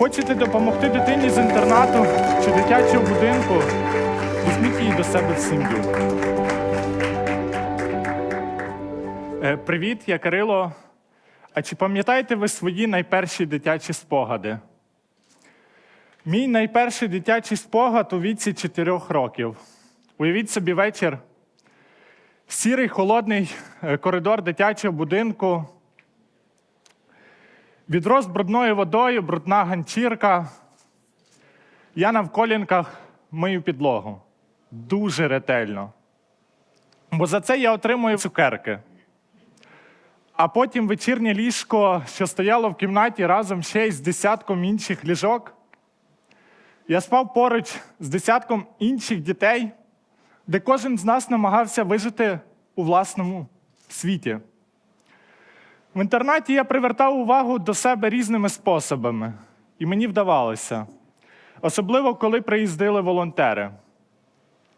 Хочете допомогти дитині з інтернату чи дитячого будинку? Візьміть її до себе в сім'ю. Е, Привіт, я Кирило. А чи пам'ятаєте ви свої найперші дитячі спогади? Мій найперший дитячий спогад у віці 4 років. Уявіть собі вечір. Сірий холодний е, коридор дитячого будинку. Відро з брудною водою, брудна ганчірка. Я на вколінках мию підлогу. Дуже ретельно. Бо за це я отримую цукерки. А потім вечірнє ліжко, що стояло в кімнаті разом ще й з десятком інших ліжок. Я спав поруч з десятком інших дітей, де кожен з нас намагався вижити у власному світі. В інтернаті я привертав увагу до себе різними способами, і мені вдавалося. Особливо, коли приїздили волонтери.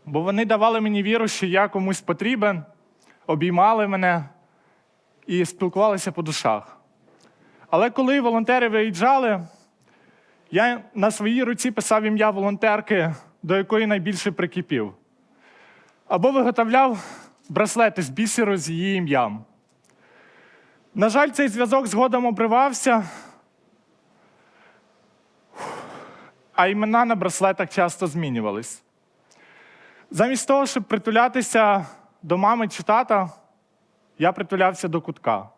Бо вони давали мені віру, що я комусь потрібен, обіймали мене і спілкувалися по душах. Але коли волонтери виїжджали, я на своїй руці писав ім'я волонтерки, до якої найбільше прикипів. Або виготовляв браслети з бісеру з її ім'ям. На жаль, цей зв'язок згодом обривався, а імена на браслетах часто змінювались. Замість того, щоб притулятися до мами чи тата, я притулявся до кутка.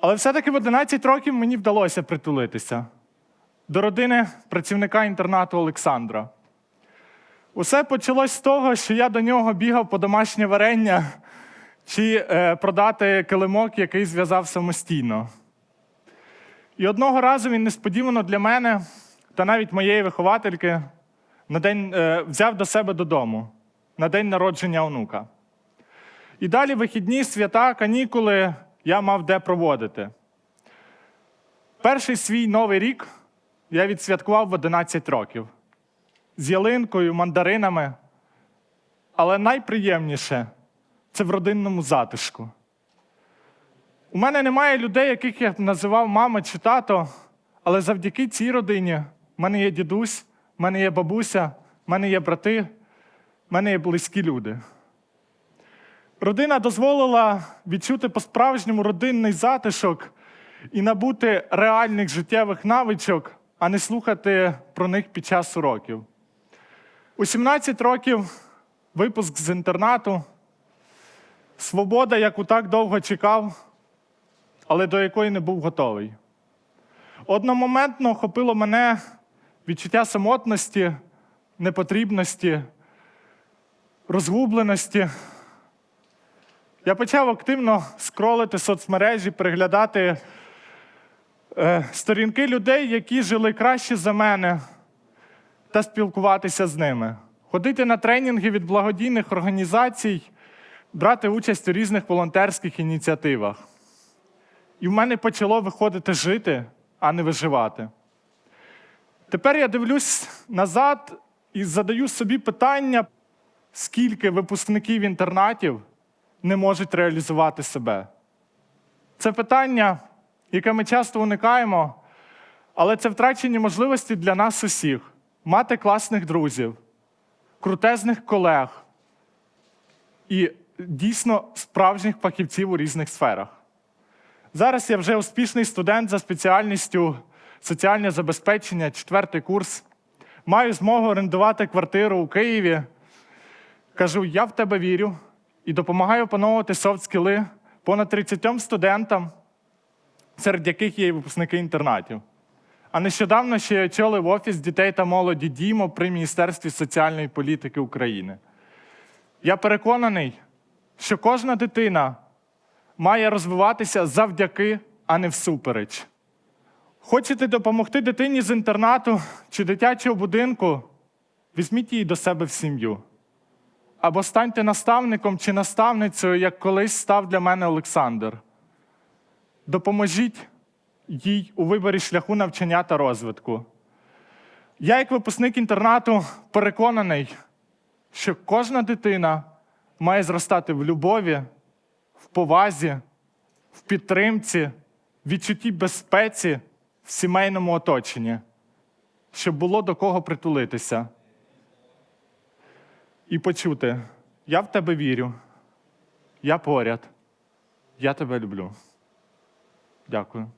Але все-таки в 11 років мені вдалося притулитися до родини працівника інтернату Олександра. Усе почалось з того, що я до нього бігав по домашнє варення чи е, продати килимок, який зв'язав самостійно. І одного разу він несподівано для мене та навіть моєї виховательки на день, е, взяв до себе додому на день народження онука. І далі вихідні свята, канікули я мав де проводити. Перший свій новий рік я відсвяткував в 11 років з ялинкою, мандаринами. Але найприємніше це в родинному затишку. У мене немає людей, яких я називав мама чи тато, але завдяки цій родині в мене є дідусь, в мене є бабуся, в мене є брати, в мене є близькі люди. Родина дозволила відчути по-справжньому родинний затишок і набути реальних життєвих навичок, а не слухати про них під час уроків. У 17 років випуск з інтернату, свобода, яку так довго чекав, але до якої не був готовий. Одномоментно охопило мене відчуття самотності, непотрібності, розгубленості. Я почав активно скролити соцмережі, переглядати е, сторінки людей, які жили краще за мене, та спілкуватися з ними, ходити на тренінги від благодійних організацій, брати участь у різних волонтерських ініціативах. І в мене почало виходити жити, а не виживати. Тепер я дивлюсь назад і задаю собі питання, скільки випускників інтернатів не можуть реалізувати себе. Це питання, яке ми часто уникаємо, але це втрачені можливості для нас усіх мати класних друзів, крутезних колег і дійсно справжніх фахівців у різних сферах. Зараз я вже успішний студент за спеціальністю соціальне забезпечення, четвертий курс. Маю змогу орендувати квартиру у Києві. Кажу, я в тебе вірю і допомагаю опановувати софт-скіли понад 30 студентам, серед яких є і випускники інтернатів. А нещодавно ще очолив офіс дітей та молоді Дімо при Міністерстві соціальної політики України. Я переконаний, що кожна дитина має розвиватися завдяки, а не всупереч. Хочете допомогти дитині з інтернату чи дитячого будинку? Візьміть її до себе в сім'ю. Або станьте наставником чи наставницею, як колись став для мене Олександр. Допоможіть їй у виборі шляху навчання та розвитку. Я, як випускник інтернату, переконаний, що кожна дитина має зростати в любові, в повазі, в підтримці, відчутті безпеці, в сімейному оточенні, щоб було до кого притулитися і почути: я в тебе вірю, я поряд, я тебе люблю. Дякую.